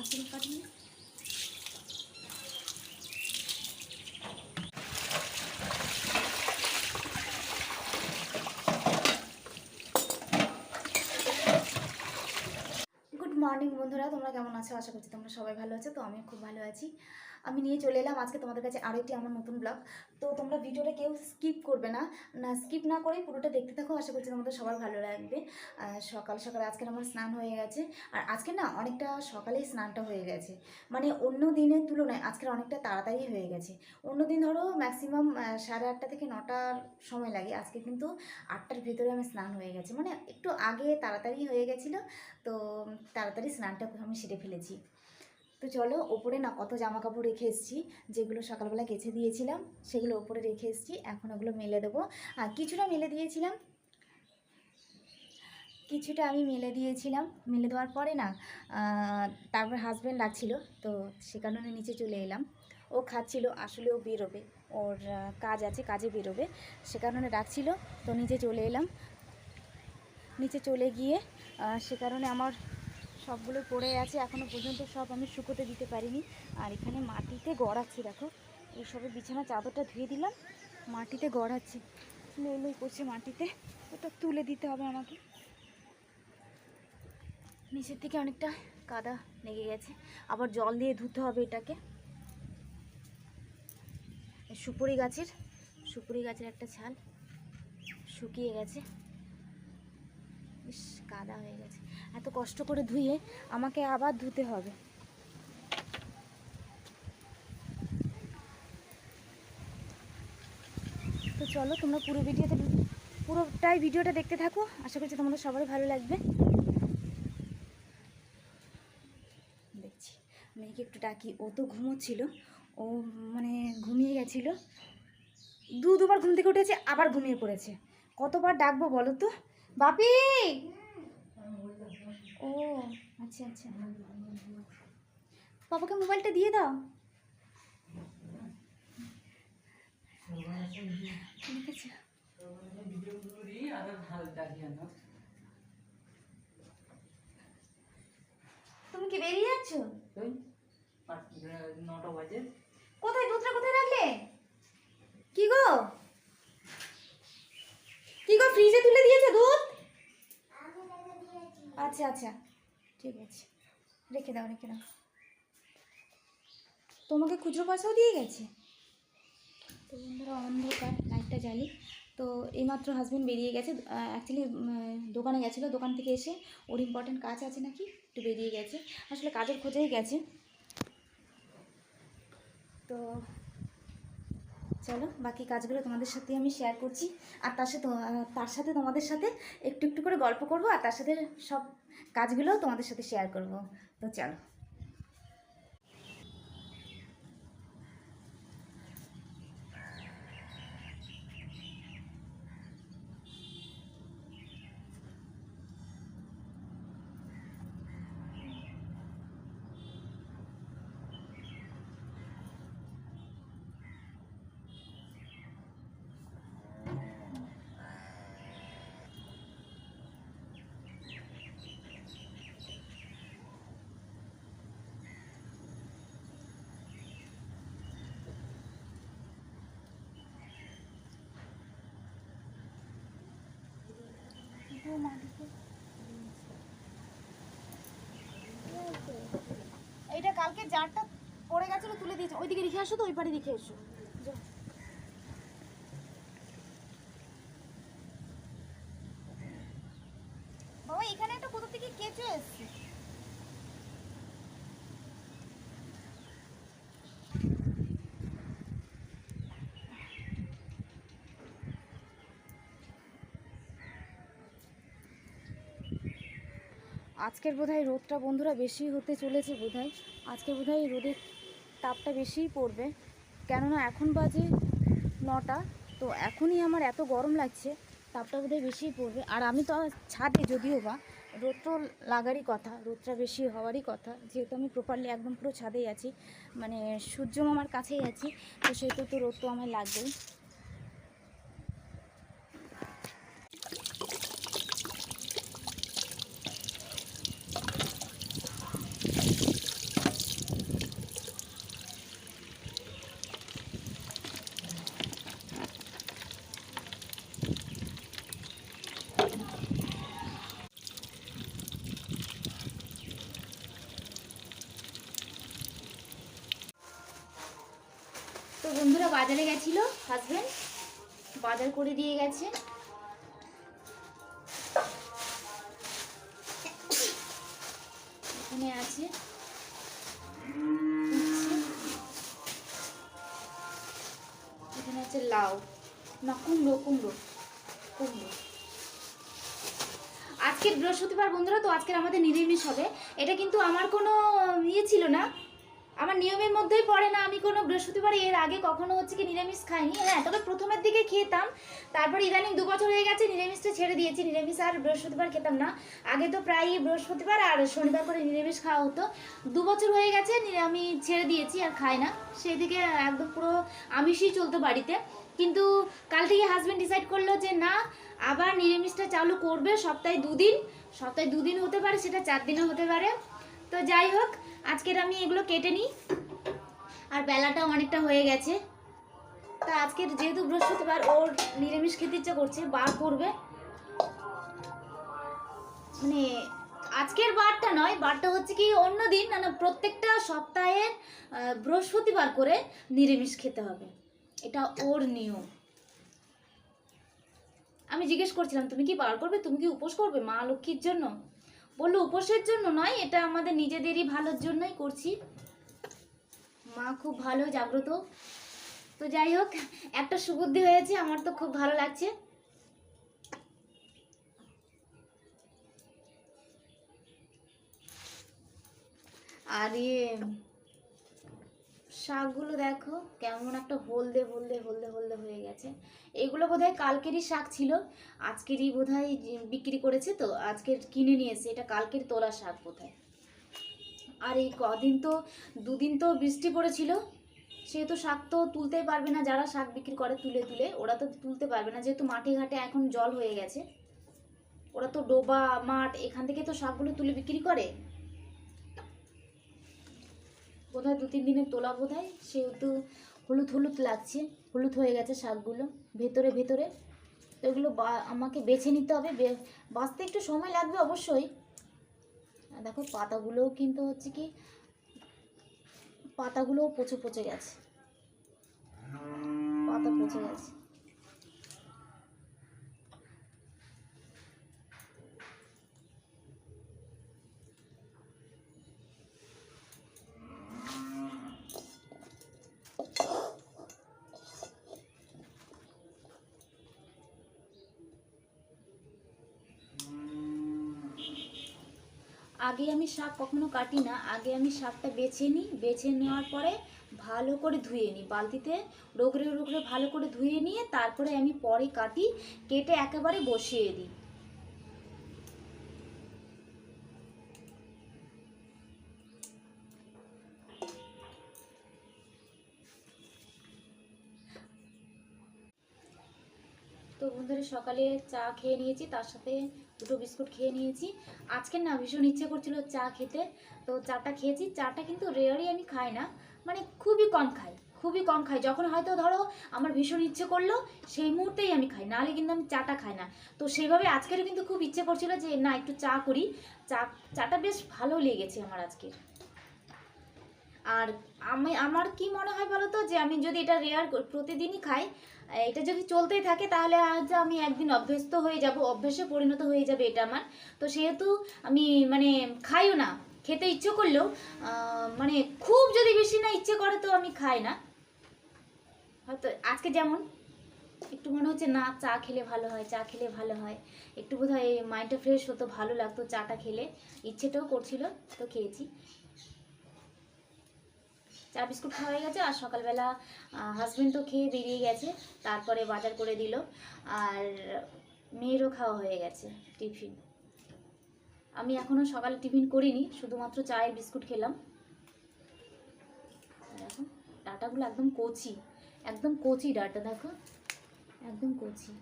Good morning বন্ধুরা। তোমরা কেমন আছো? আশা করছি তোমরা সবাই ভালো আছো। তো আমি খুব ভালো আছি। আমি নিয়ে চলে এলাম। আজকে তোমাদের কাছে আরও একটি আমার নতুন ব্লগ তো তোমরা ভিডিওটা কেউ স্কিপ করবে না। না স্কিপ না করে পুরোটা দেখতে থাকো। আশা করছি তোমাদের সবার ভালো লাগবে। সকাল সকাল আজকে আমার স্নান হয়ে গেছে। আর আজকে না অনেকটা সকালেই স্নানটা হয়ে গেছে। মানে অন্য দিনের তুলনায় আজকের অনেকটা তাড়াতাড়ি হয়ে গেছে। অন্য দিন ধরো ম্যাক্সিমাম সাড়ে আটটা থেকে নটার সময় লাগে। আজকে কিন্তু আটটার ভেতরে আমি স্নান হয়ে গেছে। মানে একটু আগে তাড়াতাড়ি হয়ে গেছিল। তো তাড়াতাড়ি স্নানটা আমি সেরে ফেলেছি। তো চলো, ওপরে না কত জামা কাপড় রেখে এসেছি, যেগুলো সকালবেলা গেছে দিয়েছিলাম, সেগুলো ওপরে রেখে এসেছি, এখন ওগুলো মেলে দেবো। আর কিছুটা মেলে দিয়েছিলাম, কিছুটা আমি মেলে দিয়েছিলাম, মেলে দেওয়ার পরে না তারপর হাজব্যান্ড ডাকছিল, তো সে কারণে নিচে চলে এলাম। ও খাচ্ছিল, আসলে ও বেরোবে, ওর কাজ আছে, কাজে বেরোবে, সে কারণে ডাকছিল, তো নিচে চলে এলাম। নিচে চলে গিয়ে সে কারণে আমার সবগুলো পড়ে আছে এখনও পর্যন্ত সব আমি শুকোতে দিতে পারিনি। আর এখানে মাটিতে গড়াচ্ছি, দেখো। এই সবে বিছানা চাদরটা ধুয়ে দিলাম, মাটিতে গড়াচ্ছি। লই লই করছে মাটিতে। ওটা তুলে দিতে হবে আমাকে। নিচের থেকে অনেকটা কাদা লেগে গেছে। আবার জল দিয়ে ধুতে হবে এটাকে। সুপুরি গাছের সুপুরি গাছের একটা ছাল শুকিয়ে গেছে। বেশ কাদা হয়ে গেছে। এত কষ্ট করে ধুয়ে আমাকে আবার ধুতে হবে। তো চলো, তোমরা পুরো ভিডিওতে পুরোটাই ভিডিওটা দেখতে থাকো। আশা করছি তোমাদের সবারই ভালো লাগবে। দেখছি, মেয়েকে একটু ডাকি। ও তো ঘুমোচ্ছিল। ও মানে ঘুমিয়ে গেছিল। দু দুবার ঘুম থেকে উঠেছে, আবার ঘুমিয়ে পড়েছে। কতবার ডাকবো বলো তো? বাপি! আচ্ছা আচ্ছা। বাবাকে মোবাইলটা দিয়ে দাও। ঠিক আছে। তুমি কি বেরিয়ে যাচ্ছ নটা বাজে। কোথায়? দুধটা কোথায় রাখলে? কি গো? কি গো ফ্রিজে তুলে দিয়েছে দুধ? আচ্ছা আচ্ছা। ঠিক আছে। রেখে দাও রেখে দাও। তোমাকে খুচরো পয়সাও দিয়ে গেছে? তো বন্ধুরা, অন্ধকার লাইটটা জ্বালি। তো এইমাত্র হাজবেন্ড বেরিয়ে গেছে। অ্যাকচুয়ালি দোকানে গেছিল। দোকান থেকে এসে ওর ইম্পর্টেন্ট কাজ আছে নাকি? একটু বেরিয়ে গেছে। আসলে কাজের খোঁজেই গেছে। তো চলো, বাকি কাজগুলো তোমাদের সাথে আমি শেয়ার করছি। আর তার সাথে তার সাথে তোমাদের সাথে একটু একটু করে গল্প করব। আর তার সাথে সব কাজগুলোও তোমাদের সাথে শেয়ার করব। তো চলো। কালকে জারটা পড়ে গেছে তুলে দিয়েছে। ওইদিকে রেখে আসো তো ওই পাড়ে রেখে এসো যাও। বাবা এখানে একটা কোথা থেকে কেঁচো এসছে আজকের বোধহয় রোদটা বন্ধুরা বেশি হতে চলেছে বোধহয়। আজকে বোধহয় রোদের তাপটা বেশিই পড়বে। কেননা এখন বাজে নটা, তো এখনই আমার এত গরম লাগছে, তাপটা বোধহয় বেশিই পড়বে। আর আমি তো ছাদে যদিও বা রোদ তো লাগারই কথা রোদটা বেশি হওয়ারই কথা। যেহেতু আমি প্রপারলি একদম পুরো ছাদেই আছি মানে সূর্য মামার কাছেই আছি, তো সেহেতু তো রোদ তো আমার লাগবেই। বাজারে গেছিল হাজবেন্ড বাজার করে দিয়ে গেছে। এখানে আছে। এখানে আছে লাউ। না, কুমড়ো কুমড়ো কুমড়ো। আজকের বৃহস্পতিবার বন্ধুরা, তো আজকের আমাদের নিরামিষ হবে। এটা কিন্তু আমার কোনো ইয়ে ছিল না। আমার নিয়মের মধ্যেই পড়ে না, আমি কোনো বৃহস্পতিবার এর আগে কখনো হচ্ছে কি নিরামিষ খাইনি। হ্যাঁ তবে প্রথমের দিকে খেতাম, তারপর ইদানিং দু বছর হয়ে গেছে, নিরামিষটা ছেড়ে দিয়েছি। নিরামিষ আর বৃহস্পতিবার খেতাম না। আগে তো প্রায়ই বৃহস্পতিবার আর শনিবার করে নিরামিষ খাওয়া হতো। দু বছর হয়ে গেছে আমি ছেড়ে দিয়েছি আর খাই না। সেই দিকে একদম পুরো আমিষই চলতো বাড়িতে। কিন্তু কাল থেকে হাজব্যান্ড ডিসাইড করল যে, না, আবার নিরামিষটা চালু করবে সপ্তাহে দুদিন। সপ্তাহে দুদিন হতে পারে, সেটা চার দিনও হতে পারে। তো যাই হোক আজকের আমি এগুলো কেটে নিই। আর বেলাটাও অনেকটা হয়ে গেছে। তা আজকের যেহেতু বৃহস্পতিবার, ওর নিরামিষ খেতে ইচ্ছা করছে, বার করবে। মানে আজকের বারটা নয়, বারটা হচ্ছে কি অন্য দিন না না প্রত্যেকটা সপ্তাহের বৃহস্পতিবার করে নিরামিষ খেতে হবে। এটা ওর নিয়ম। আমি জিজ্ঞেস করছিলাম, তুমি কি বার করবে? তুমি কি উপোস করবে মা লক্ষ্মীর জন্য? বলল, উপসের জন্য নয়, এটা আমাদের নিজেদেরই ভালোর জন্যই করছি। মা খুব ভালো, জাগ্রত। তো যাই হোক, একটা সুবুদ্ধি হয়েছে, আমার তো খুব ভালো লাগছে। আর ইয়ে শাকগুলো দেখো, কেমন একটা হলদে হলদে হলদে হলদে হয়ে গেছে। এগুলো বোধহয় কালকেরই শাক ছিল, আজকেরই যে- বিক্রি করেছে তো, আজকের কিনে নিয়ে এসে এটা কালকের তোলা শাক বোধহয়। আর এই কদিন তো, দুদিন তো বৃষ্টি পড়েছিল, সেহেতু শাক তো তুলতেই পারবে না, যারা শাক বিক্রি করে তুলে তুলে, ওরা তো তুলতে পারবে না, যেহেতু মাঠে ঘাটে এখন জল হয়ে গেছে। ওরা তো ডোবা, মাঠ, এখান থেকে তো শাকগুলো তুলে বিক্রি করে। বোধহয় দু, তিন দিনে তোলা বোধ হয় সেহেতু হলুদ হলুদ লাগছে। হলুদ হয়ে গেছে শাকগুলো ভেতরে ভেতরে। তো এগুলো আমাকে বেছে নিতে হবে। বাঁচতে একটু সময় লাগবে অবশ্যই। দেখো, পাতাগুলোও কিন্তু হচ্ছে কি, পাতাগুলোও পচে পচে গেছে। পাতা পচে গেছে। আগে আমি শাক কখনো কাটি না, আগে আমি শাকটা বেছে নিই, বেছে নেওয়ার পরে ভালো করে ধুয়ে নিই। বালতিতে রোগড়ে রোগড়ে ভালো করে ধুয়ে নিয়ে তারপরে আমি পরে কাটি, কেটে একেবারে বসিয়ে দিই। তো বন্ধুরা সকালে চা খেয়ে নিয়েছি, তার সাথে দুটো বিস্কুট খেয়ে নিয়েছি। আজকে না ভীষণ ইচ্ছে করছিল চা খেতে। তো চাটা খেয়েছি। চাটা কিন্তু রেয়ারই আমি খাই না। মানে খুবই কম খাই। খুবই কম খাই। যখন হয়তো ধরো আমার ভীষণ ইচ্ছে করল, সেই মুহূর্তেই আমি খাই। নাহলে কিন্তু আমি চাটা খাই না। তো সেইভাবে আজকেরও কিন্তু খুব ইচ্ছে করছিল যে, না, একটু চা করি। চা, চাটা বেশ ভালো লেগেছে আমার আজকের। আর আমি, আমার কি মনে হয় বলো তো যে, আমি যদি এটা রেয়ার প্রতিদিনই খাই এটা যদি চলতেই থাকে, তাহলে আজ আমি একদিন অভ্যস্ত হয়ে যাব, অভ্যেসে পরিণত হয়ে যাবে এটা আমার। তো সেহেতু আমি মানে খাইও না, খেতে ইচ্ছে করলেও মানে খুব যদি বেশি না ইচ্ছে করে তো আমি খাই না। হয়তো আজকে যেমন, একটু মনে হচ্ছে না, চা খেলে ভালো হয়, চা খেলে ভালো হয়। একটু বোধ হয় মাইন্ডটা ফ্রেশ হতো, ভালো লাগতো চাটা খেলে। ইচ্ছেটাও করছিল, তো খেয়েছি। চা বিস্কুট খাওয়া হয়ে গেছে, আর সকালবেলা হাজবেন্ড তো খেয়ে বেরিয়ে গেছে, তারপরে বাজার করে দিল, আর মেয়েরও খাওয়া হয়ে গেছে, টিফিন। আমি এখনও সকালে টিফিন করিনি, শুধুমাত্র চায়ের বিস্কুট খেলাম। দেখো ডাটাগুলো একদম কচি একদম কচি ডাটা, দেখো, একদম কচি।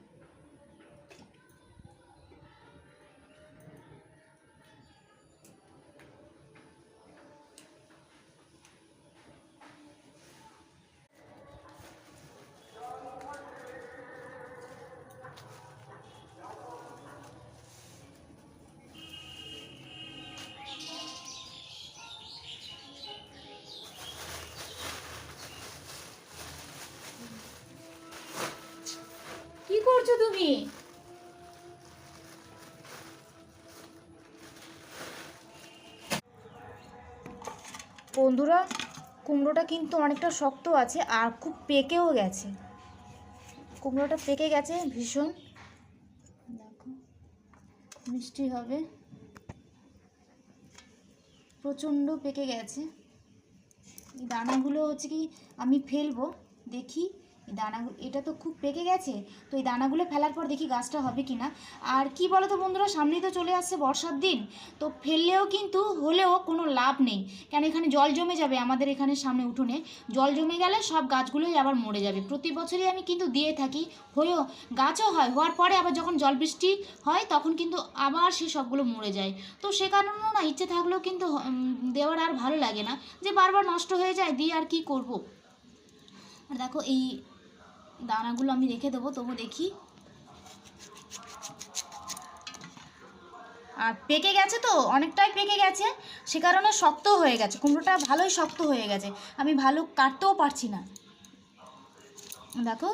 করছ তুমি? বন্ধুরা, কুমড়োটা কিন্তু অনেকটা শক্ত আছে আর খুব পেকেও গেছে। কুমড়োটা পেকে গেছে ভীষণ। দেখো, মিষ্টি হবে। প্রচণ্ড পেকে গেছে। দানাগুলো হচ্ছে কি আমি ফেলব, দেখি দানাগুলো এটা তো খুব পেকে গেছে। তো এই দানাগুলো ফেলার পর দেখি গাছটা হবে কি না আর কি বলো তো বন্ধুরা, সামনেই তো চলে আসছে বর্ষার দিন। তো ফেললেও কিন্তু হলেও কোনো লাভ নেই। কেন এখানে জল জমে যাবে আমাদের এখানে সামনে উঠোনে। জল জমে গেলে সব গাছগুলোই আবার মরে যাবে। প্রতি বছরই আমি কিন্তু দিয়ে থাকি। হয়েও গাছও হয়, হওয়ার পরে আবার যখন জল বৃষ্টি হয় তখন কিন্তু আবার সে সবগুলো মরে যায়। তো সে কারণেও না ইচ্ছে থাকলেও কিন্তু দেওয়ার আর ভালো লাগে না। যে বারবার নষ্ট হয়ে যায়, দিয়ে আর কি করব? আর দেখো এই দানাগুলো আমি রেখে দেবো, তবু দেখি। আর পেকে গেছে তো, অনেকটাই পেকে গেছে, সে কারণে শক্ত হয়ে গেছে, কুমড়োটা ভালোই শক্ত হয়ে গেছে, আমি ভালো কাটতেও পারছি না। দেখো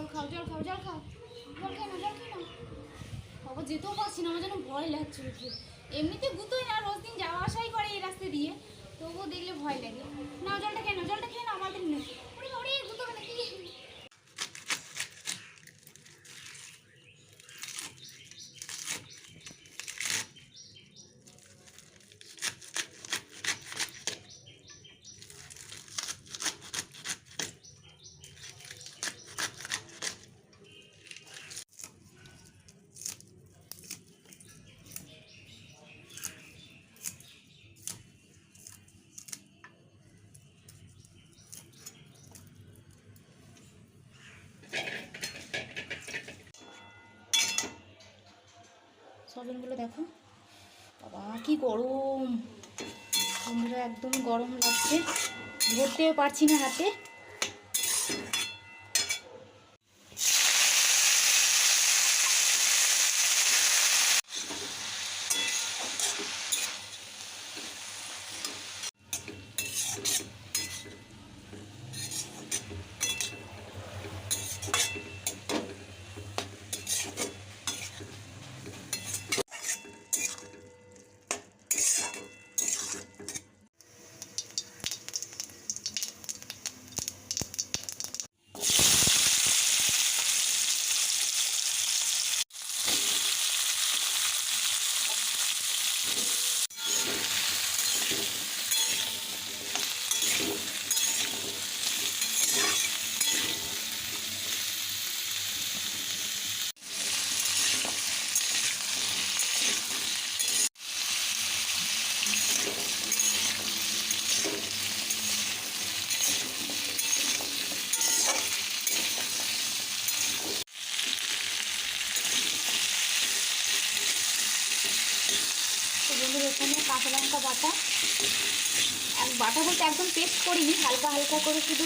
জল খাও জল খাও জল খাও। জল খেয়ে না জল খেয়ে না বাবা, যেতেও পারছি না, আমার যেন ভয় লাগছে উঠে। এমনিতে গুতোই না, রোজ দিন যাওয়া আসাই করে এই রাস্তা দিয়ে। তবুও দেখলে ভয় লাগে। না জলটা খেয়ে নাও, জলটা খেয়ে না আমাদের নেই ওরে ওরে গুতো না কি সজনগুলো দেখো। বাবা কি গরম। বন্ধুরা একদম গরম লাগছে। ধরতেও পারছি না হাতে তো বন্ধুরা এখানে কাঁচা লঙ্কা বাটা। বাটা বলতে একদম পেস্ট করিনি, হালকা হালকা করে শুধু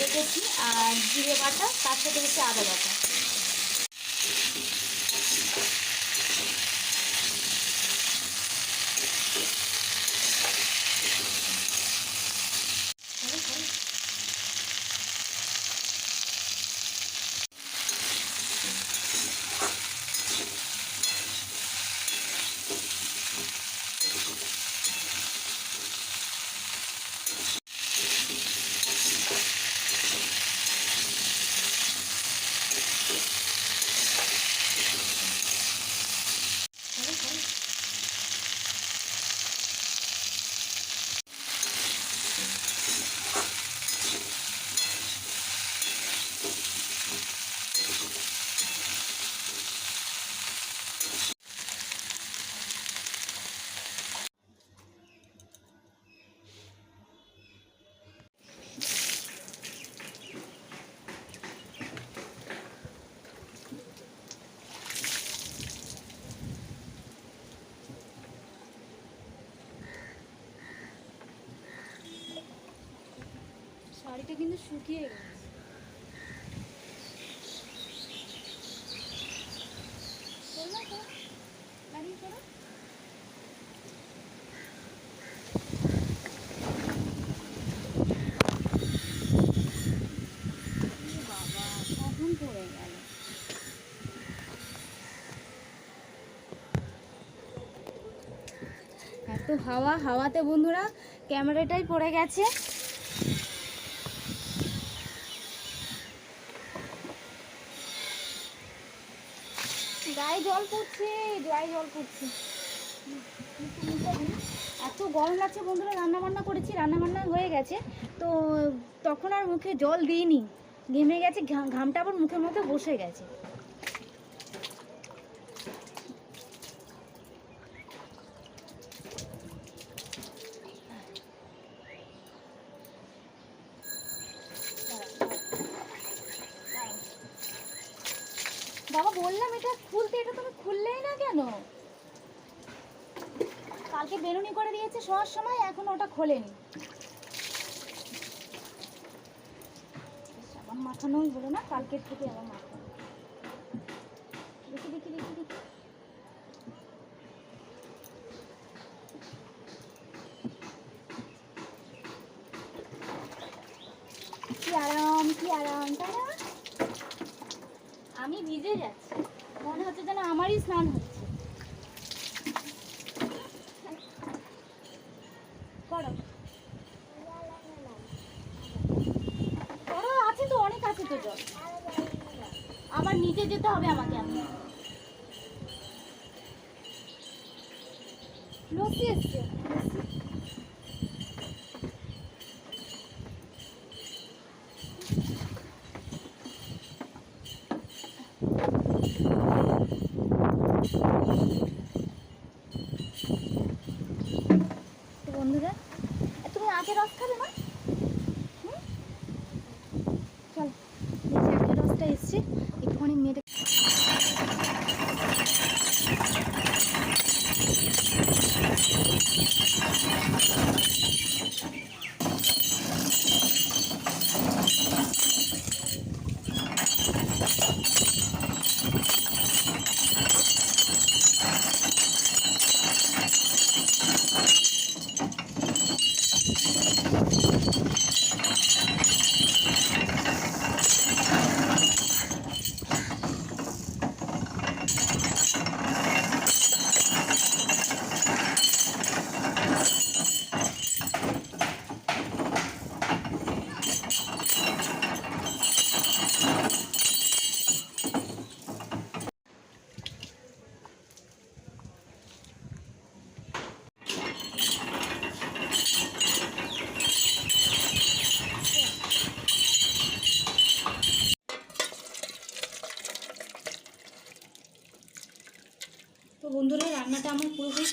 দেখেছি। আর জিরে বাটা, তার সাথে হচ্ছে আদা বাটা। এটা কিন্তু শুকিয়ে গেছে। এত হাওয়া হাওয়াতে বন্ধুরা ক্যামেরাটাই পড়ে গেছে। জল এত গরম লাগছে বন্ধুরা রান্না বান্না করেছি রান্না বান্না হয়ে গেছে। তো তখন আর মুখে জল দিইনি। ঘেমে গেছে ঘামটা আবার মুখের মধ্যে বসে গেছে বাবা বললাম এটা খুলতে এটা তুমি খুললেই না কেন কালকে করে শোয়ার সময় এখন ওটা খোলেনি। ইস, আমার মাখানোই হলো না কালকের থেকে আমার মাখানো দেখি দেখি দেখি দেখি। কি আরাম কি আরাম না? আমি ভিজে যাচ্ছি। মনে হচ্ছে যেন আমারই স্নান হচ্ছে।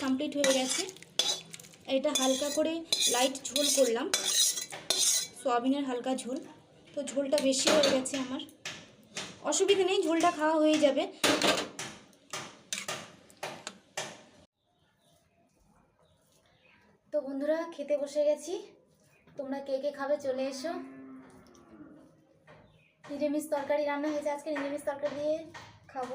কমপ্লিট হয়ে গেছে। এটা হালকা করে লাইট ঝোল করলাম। সয়াবিনের হালকা ঝোল। তো ঝোলটা বেশি হয়ে গেছে আমার। অসুবিধা নেই, ঝোলটা খাওয়া হয়ে যাবে। তো বন্ধুরা, খেতে বসে গেছি। তোমরা কে কে খাবে চলে এসো। নিরামিষ তরকারি রান্না হয়েছে। আজকে নিরামিষ তরকারি দিয়ে খাব।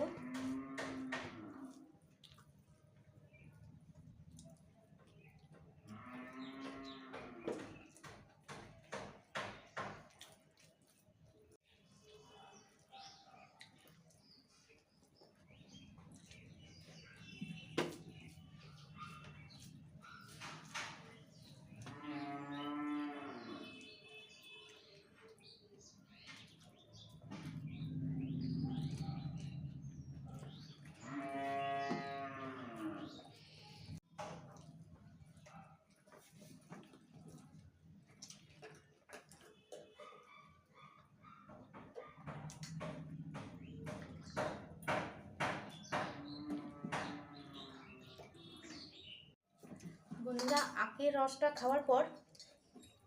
বন্ধুরা, আখের রসটা খাওয়ার পর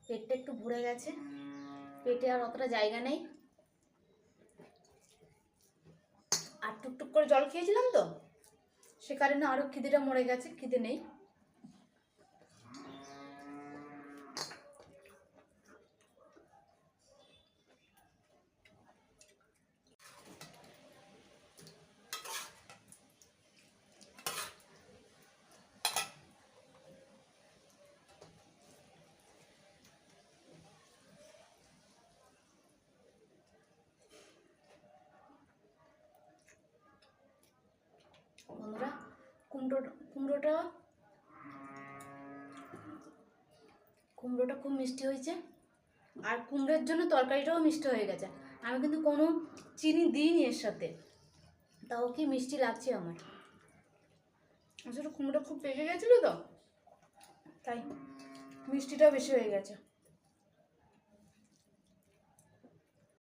পেটটা একটু ভরে গেছে। পেটে আর অতটা জায়গা নেই। আর টুকটুক করে জল খেয়েছিলাম তো? সে কারণে আরও খিদেটা মরে গেছে, খিদে নেই। কুমড়ো কুমড়োটা কুমড়োটা খুব মিষ্টি হয়েছে। আর কুমড়োর জন্য তরকারিটাও মিষ্টি হয়ে গেছে। আমি কিন্তু কোনো চিনি দিইনি এর সাথে। তাও কি মিষ্টি লাগছে আমার। আসলে কুমড়োটা খুব পেকে গেছিল তো, তাই মিষ্টিটাও বেশি হয়ে গেছে।